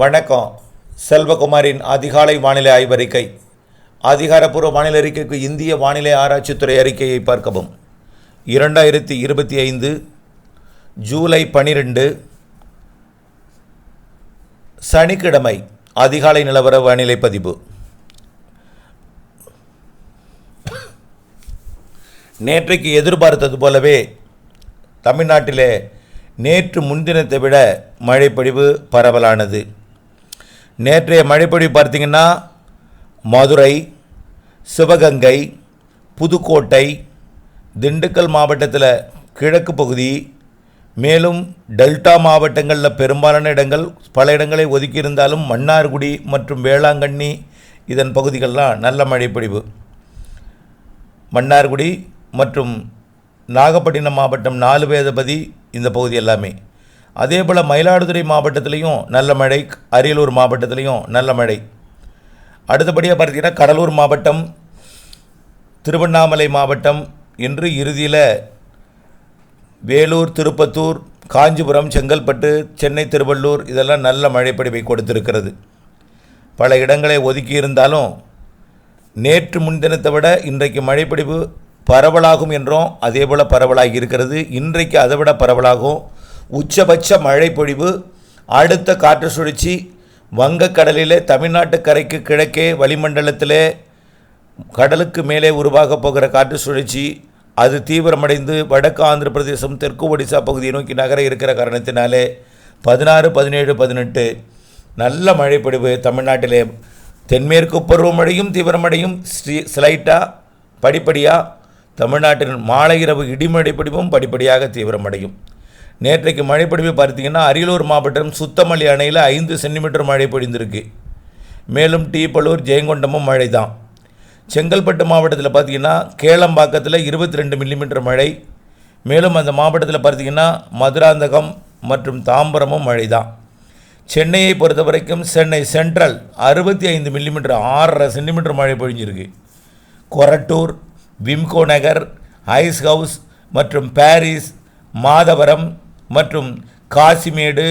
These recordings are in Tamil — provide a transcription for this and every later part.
வணக்கம். செல்வகுமாரின் அதிகாலை வானிலை ஆய்வறிக்கை. அதிகாரப்பூர்வ வானிலை அறிக்கைக்கு இந்திய வானிலை ஆராய்ச்சித்துறை அறிக்கையை பார்க்கவும். இரண்டாயிரத்தி இருபத்தி ஐந்து ஜூலை பனிரெண்டு சனிக்கிழமை அதிகாலை நிலவர வானிலை பதிவு. நேற்றைக்கு எதிர்பார்த்தது போலவே தமிழ்நாட்டிலே நேற்று முன்தினத்தை விட மழைப்பொழிவு பரவலானது. நேற்றைய மழைப்பொழிவு பார்த்தீங்கன்னா மதுரை சிவகங்கை புதுக்கோட்டை திண்டுக்கல் மாவட்டத்தில் கிழக்கு பகுதி மேலும் டெல்டா மாவட்டங்களில் பெரும்பாலான இடங்கள் பல இடங்களை ஒதுக்கியிருந்தாலும் மன்னார்குடி மற்றும் வேளாங்கண்ணி இதன் பகுதிகள்லாம் நல்ல மழைப்பொழிவு. மன்னார்குடி மற்றும் நாகப்பட்டினம் மாவட்டம் நாலு வேதபதி இந்த பகுதி எல்லாமே. அதே போல் மயிலாடுதுறை மாவட்டத்திலையும் நல்ல மழை அரியலூர் மாவட்டத்திலையும் நல்ல மழை. அடுத்தபடியாக பார்த்தீங்கன்னா கடலூர் மாவட்டம் திருவண்ணாமலை மாவட்டம் என்று இறுதியில் வேலூர் திருப்பத்தூர் காஞ்சிபுரம் செங்கல்பட்டு சென்னை திருவள்ளூர் இதெல்லாம் நல்ல மழைப்படிவை கொடுத்திருக்கிறது. பல இடங்களை ஒதுக்கியிருந்தாலும் நேற்று முன்தினத்தை விட இன்றைக்கு மழைப்பிடிவு பரவலாகும் என்றும் அதே போல் பரவலாகி இருக்கிறது. இன்றைக்கு அதை விட பரவலாகும். உச்சபட்ச மழைப்பொழிவு அடுத்த காற்று சுழற்சி வங்கக்கடலிலே தமிழ்நாட்டு கரைக்கு கிழக்கே வளிமண்டலத்திலே கடலுக்கு மேலே உருவாகப் போகிற காற்று சுழற்சி அது தீவிரமடைந்து வடக்கு ஆந்திர பிரதேசம் தெற்கு ஒடிசா பகுதியை நோக்கி நகர இருக்கிற காரணத்தினாலே பதினாறு பதினேழு பதினெட்டு நல்ல மழைப்பொழிவு தமிழ்நாட்டிலே. தென்மேற்கு பருவமழையும் தீவிரமடையும் ஸ்ரீ ஸ்லைட்டாக படிப்படியாக தமிழ்நாட்டின் மாலை இரவு இடிமழை பொழிவும் படிப்படியாக தீவிரமடையும் நேற்றைக்கு மழைப்பொழிவு பார்த்தீங்கன்னா அரியலூர் மாவட்டம் சுத்தமல்லி அணையில் ஐந்து சென்டிமீட்டர் மழை பொழிந்திருக்கு. மேலும் டீப்பலூர் ஜெயங்கொண்டமும் மழை தான் செங்கல்பட்டு மாவட்டத்தில் பார்த்தீங்கன்னா கேளம்பாக்கத்தில் இருபத்தி ரெண்டு மில்லிமீட்டர் மழை. மேலும் அந்த மாவட்டத்தில் பார்த்தீங்கன்னா மதுராந்தகம் மற்றும் தாம்பரமும் மழை தான் சென்னையை பொறுத்த வரைக்கும் சென்னை சென்ட்ரல் அறுபத்தி ஐந்து மில்லிமீட்டர் ஆறரை சென்டிமீட்டர் மழை பொழிஞ்சிருக்கு. Korattur Wimco Nagar ice house மற்றும் பாரிஸ் மாதவரம் மற்றும் காசிமேடு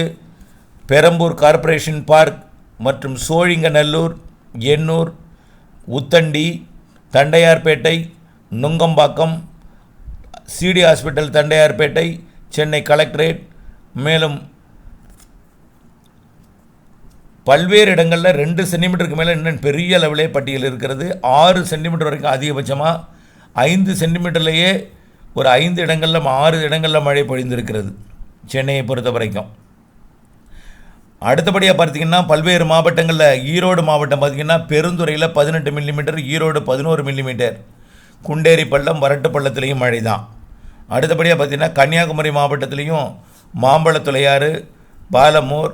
பெரம்பூர் கார்ப்பரேஷன் பார்க் மற்றும் Sholinganallur Ennore Uthandi Tondiarpet Nungambakkam city hospital Tondiarpet Chennai collectorate மேலும் பல்வேறு இடங்களில் ரெண்டு சென்டிமீட்டருக்கு மேலே இன்னும் பெரிய அளவிலே பட்டியல் இருக்கிறது. ஆறு சென்டிமீட்டர் வரைக்கும் அதிகபட்சமாக ஐந்து சென்டிமீட்டர்லேயே ஒரு ஐந்து இடங்களில் ஆறு இடங்களில் மழை பொழிந்திருக்கிறது. சென்னையை பொறுத்த வரைக்கும். அடுத்தபடியாக பார்த்தீங்கன்னா பல்வேறு மாவட்டங்களில் ஈரோடு மாவட்டம் பார்த்திங்கன்னா பெருந்துறையில் பதினெட்டு மில்லிமீட்டர் ஈரோடு பதினோரு மில்லிமீட்டர். குண்டேரி பள்ளம் வரட்டு பள்ளத்துலேயும் மழை தான் அடுத்தபடியாக பார்த்திங்கன்னா கன்னியாகுமரி மாவட்டத்திலையும் மாம்பழத்துளையாறு பாலமூர்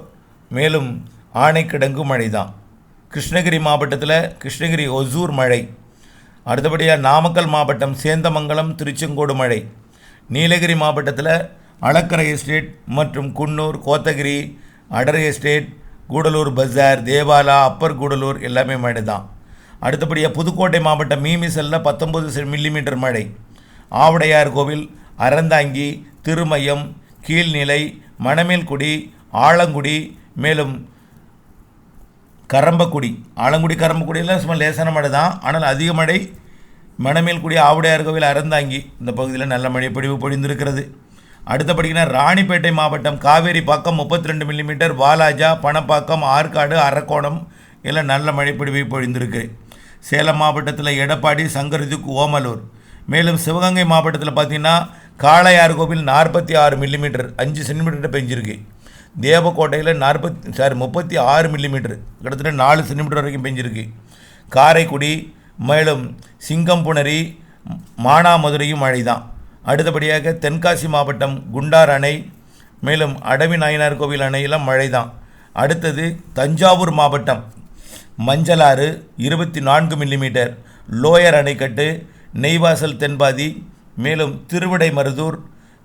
மேலும் ஆணைக்கிடங்கு மழை தான் கிருஷ்ணகிரி மாவட்டத்தில் கிருஷ்ணகிரி ஒசூர் மழை. அடுத்தபடியாக நாமக்கல் மாவட்டம் சேந்தமங்கலம் திருச்செங்கோடு மழை. நீலகிரி மாவட்டத்தில் அளக்கரை எஸ்டேட் மற்றும் குன்னூர் கோத்தகிரி அடர் எஸ்டேட் கூடலூர் பஜார் தேவாலா அப்பர் கூடலூர் எல்லாமே மழை தான் அடுத்தபடியாக புதுக்கோட்டை மாவட்டம் மீமிசலில் பத்தொம்பது மில்லிமீட்டர் மழை. ஆவுடையார் கோவில் அறந்தாங்கி திருமயம் கீழ்நிலை மணமேல்குடி ஆலங்குடி மேலும் கரம்பக்குடி. ஆலங்குடி கரம்பக்குடியெல்லாம் சும்மா லேசான மழை தான் ஆனால் அதிக மழை மணமேல்குடி ஆவுடையார் கோவில் அறந்தாங்கி இந்த பகுதியில் நல்ல மழை பொழிவு பொழிந்திருக்கிறது. அடுத்தபடினா ராணிப்பேட்டை மாவட்டம் காவேரி பாக்கம் முப்பத்தி ரெண்டு மில்லிமீட்டர் வாலாஜா பணப்பாக்கம் ஆற்காடு அரக்கோணம் எல்லாம் நல்ல மழை பொழிந்திருக்கு. சேலம் மாவட்டத்தில் எடப்பாடி சங்கரதுக்கு ஓமலூர். மேலும் சிவகங்கை மாவட்டத்தில் பார்த்தீங்கன்னா காளையார் கோவில் நாற்பத்தி ஆறு மில்லிமீட்டர் அஞ்சு சென்டிமீட்டர் பெஞ்சிருக்கு. தேவக்கோட்டையில் நாற்பத்தி சாரி முப்பத்தி ஆறு மில்லிமீட்டர் கிட்டத்தட்ட நாலு சென்டிமீட்டர் வரைக்கும் பெஞ்சிருக்கு. காரைக்குடி மேலும் சிங்கம்புணரி மானாமதுரையும் மழை தான் அடுத்தபடியாக தென்காசி மாவட்டம் குண்டார் அணை மேலும் அடவி நாயனார் கோவில் அணையெல்லாம் மழை தான் அடுத்தது தஞ்சாவூர் மாவட்டம் மஞ்சளாறு இருபத்தி நான்கு மில்லிமீட்டர் லோயர் அணைக்கட்டு நெய்வாசல் தென்பாதி மேலும் திருவிடைமருதூர்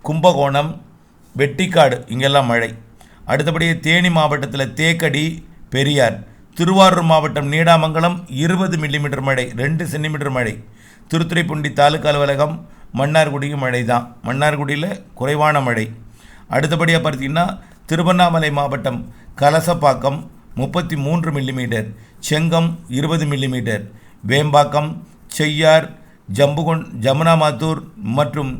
கும்பகோணம் வெட்டிக்காடு இங்கெல்லாம் மழை. அடுத்தபடி தேனி மாவட்டத்தில் தேக்கடி பெரியார் திருவாரூர் மாவட்டம் நீடாமங்கலம் இருபது மில்லிமீட்டர் மழை ரெண்டு சென்டிமீட்டர் மழை. திருத்துறைப்பூண்டி தாலுக்கா அலுவலகம் மன்னார்குடியும் மழை தான் மன்னார்குடியில் குறைவான மழை. அடுத்தபடியாக பார்த்தீங்கன்னா திருவண்ணாமலை மாவட்டம் கலசப்பாக்கம் முப்பத்தி மூன்று மில்லிமீட்டர் செங்கம் இருபது மில்லிமீட்டர் வேம்பாக்கம் செய்யார் ஜம்புகொண் ஜமுனாமாத்தூர் மற்றும்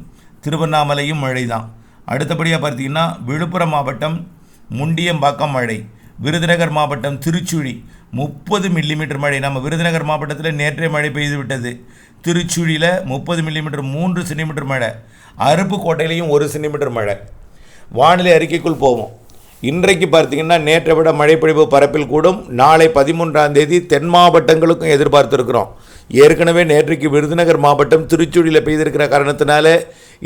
திருவண்ணாமலையும் மழை தான் அடுத்தபடியாக பார்த்தீங்கன்னா விழுப்புரம் மாவட்டம் முண்டியம்பாக்கம் மழை. விருதுநகர் மாவட்டம் திருச்சுழி. முப்பது மில்லிமீட்டர் மழை. நம்ம விருதுநகர் மாவட்டத்தில் நேற்றே மழை பெய்து விட்டது. திருச்சுழியில் முப்பது மில்லிமீட்டர் மூன்று சென்டிமீட்டர் மழை. அருப்புக்கோட்டையிலையும் ஒரு சென்டிமீட்டர் மழை. வானிலை அறிக்கைக்குள் போவோம். இன்றைக்கு பார்த்தீங்கன்னா நேற்றை விட மழைப்பொழிவு பரப்பில் கூடும். நாளை பதிமூன்றாம் தேதி தென் மாவட்டங்களுக்கும் எதிர்பார்த்துருக்குறோம். ஏற்கனவே நேற்றைக்கு விருதுநகர் மாவட்டம் திருச்சூழியில் பெய்திருக்கிற காரணத்தினால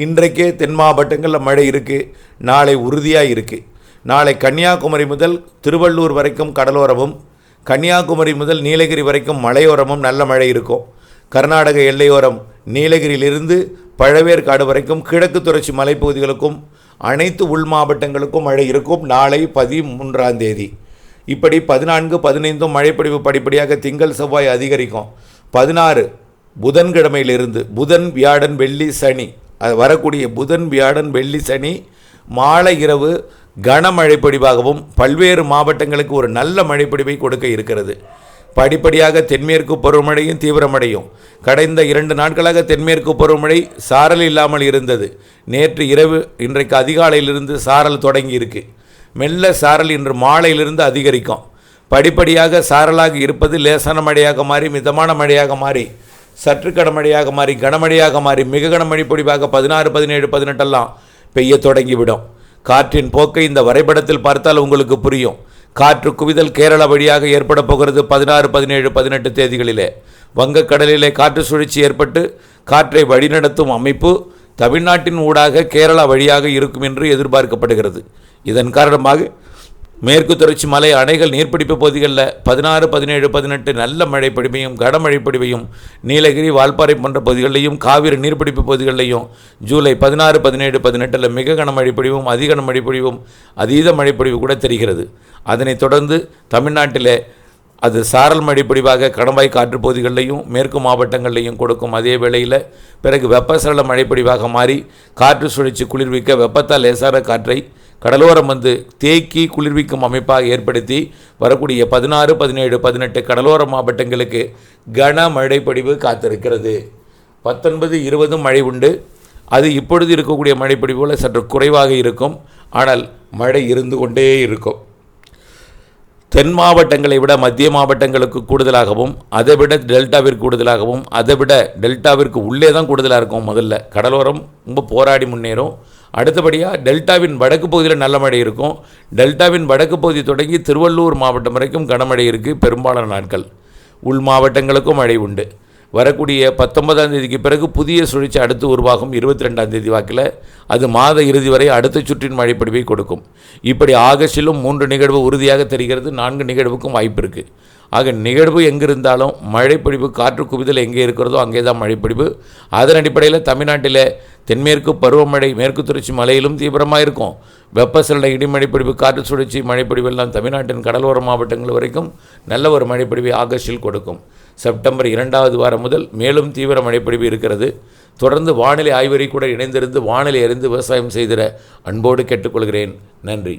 இன்றைக்கே தென் மாவட்டங்களில் மழை இருக்குது நாளை உறுதியாக இருக்குது நாளை கன்னியாகுமரி முதல் திருவள்ளூர் வரைக்கும் கடலோரமும் கன்னியாகுமரி முதல் நீலகிரி வரைக்கும் மலையோரமும் நல்ல மழை இருக்கும். கர்நாடக எல்லையோரம் நீலகிரியிலிருந்து பழவேற்காடு வரைக்கும் கிழக்கு தொடர்ச்சி மலைப்பகுதிகளுக்கும் அனைத்து உள் மாவட்டங்களுக்கும் மழை இருக்கும் நாளை பதிமூன்றாம் தேதி. இப்படி பதினான்கு பதினைந்தும் மழைப்பொழிவு படிப்படியாக திங்கள் செவ்வாய் அதிகரிக்கும். பதினாறு புதன்கிழமையிலிருந்து புதன் வியாழன் வெள்ளி சனி அது வரக்கூடிய புதன் வியாழன் வெள்ளி சனி மாலை இரவு கனமழை பொழிவாகவும் பல்வேறு மாவட்டங்களுக்கு ஒரு நல்ல மழைப்பொழிவை கொடுக்க இருக்கிறது. படிப்படியாக தென்மேற்கு பருவமழையும் தீவிரமடையும். கடந்த இரண்டு நாட்களாக தென்மேற்கு பருவமழை சாரல் இல்லாமல் இருந்தது. நேற்று இரவு இன்றைக்கு அதிகாலையிலிருந்து சாரல் தொடங்கி இருக்கு மெல்ல சாரல் இன்று மாலையிலிருந்து அதிகரிக்கும். படிப்படியாக சாரலாக இருப்பது லேசான மழையாக மாறி மிதமான மழையாக மாறி சற்று கனமழையாக மாறி கனமழையாக மாறி மிக கனமழை பொடிவாக பதினாறு பதினேழு பதினெட்டெல்லாம் பெய்ய தொடங்கிவிடும். காற்றின் போக்கை இந்த வரைபடத்தில் பார்த்தால் உங்களுக்கு புரியும். காற்று குவிதல் கேரளா வழியாக ஏற்பட போகிறது பதினாறு பதினேழு பதினெட்டு தேதிகளிலே. வங்கக்கடலிலே காற்று சுழற்சி ஏற்பட்டு காற்றை வழிநடத்தும் அமைப்பு தமிழ்நாட்டின் ஊடாக கேரளா வழியாக இருக்கும் என்று எதிர்பார்க்கப்படுகிறது. இதன் காரணமாக மேற்கு தொடர்ச்சி மலை அணைகள் நீர்ப்பிடிப்பு பகுதிகளில் பதினாறு பதினேழு பதினெட்டு நல்ல மழை பொழிவையும் கனமழை பொழிவையும் நீலகிரி வால்பாறை போன்ற பகுதிகளிலையும் காவிரி நீர்ப்பிடிப்பு பகுதிகளிலையும் ஜூலை பதினாறு பதினேழு பதினெட்டில் மிக கனமழை பொழிவும் அதிக கனமழை பொழிவும் அதீத மழை பொழிவு கூட தெரிகிறது. அதனைத் தொடர்ந்து தமிழ்நாட்டில் அது சாரல் மழை பொழிவாக கடம்பாய் காற்று பகுதிகளிலையும் மேற்கு மாவட்டங்களிலையும் கொடுக்கும் அதே வேளையில் பிறகு வெப்பசலன மழை பொழிவாக மாறி காற்று சுழற்சி குளிர்விக்க வெப்பத்தால் லேசான காற்றை கடலோரம் வந்து தேக்கி குளிர்விக்கும் அமைப்பாக ஏற்படுத்தி வரக்கூடிய பதினாறு பதினேழு பதினெட்டு கடலோர மாவட்டங்களுக்கு கனமழை பொழிவு காத்திருக்கிறது. பத்தொன்பது இருபதும் மழை உண்டு. அது இப்பொழுது இருக்கக்கூடிய மழைப்பொழிவு சற்று குறைவாக இருக்கும். ஆனால் மழை இருந்து கொண்டே இருக்கும். தென் மாவட்டங்களை விட மத்திய மாவட்டங்களுக்கு கூடுதலாகவும் அதை விட டெல்டாவிற்கு கூடுதலாகவும் அதை விட டெல்டாவிற்கு உள்ளே தான் கூடுதலாக இருக்கும் முதல்ல. கடலோரம் ரொம்ப போராடி முன்னேறும். அடுத்தபடியாக டெல்டாவின் வடக்கு பகுதியில் நல்ல மழை இருக்கும். டெல்டாவின் வடக்கு பகுதி தொடங்கி திருவள்ளூர் மாவட்டம் வரைக்கும் கனமழை இருக்குது பெரும்பாலான நாட்கள் உள் மாவட்டங்களுக்கும் மழை உண்டு. வரக்கூடிய பத்தொன்பதாம் தேதிக்கு பிறகு புதிய சுழற்சி அடுத்து உருவாகும். இருபத்தி ரெண்டாம் தேதி வாக்கில் அது மாத இறுதி வரை அடுத்த சுற்றின் மழைப்படிவை கொடுக்கும். இப்படி ஆகஸ்டிலும் மூன்று நிகழ்வு உறுதியாக தெரிகிறது. நான்கு நிகழ்வுக்கும் வாய்ப்பு இருக்குது ஆக நிகழ்வு எங்கிருந்தாலும் மழைப்பிடிப்பு காற்று குவிதல் எங்கே இருக்கிறதோ அங்கே தான் மழைப்பிடிப்பு அதன் அடிப்படையில் தமிழ்நாட்டில் தென்மேற்கு பருவமழை மேற்கு தொடர்ச்சி மலையிலும் தீவிரமாக இருக்கும். வெப்பசலன இடிமழைப்பிடிப்பு காற்று சுழற்சி மழைப்பொழிவு எல்லாம் தமிழ்நாட்டின் கடலோர மாவட்டங்கள் வரைக்கும் நல்ல ஒரு மழைப்பிடிவை ஆகஸ்டில் கொடுக்கும். செப்டம்பர் இரண்டாவது வாரம் முதல் மேலும் தீவிர மழைப்பிடிவு இருக்கிறது. தொடர்ந்து வானிலை ஆய்வறை கூட இணைந்திருந்து வானிலை அறிந்து விவசாயம் செய்திட அன்போடு கேட்டுக்கொள்கிறேன். நன்றி.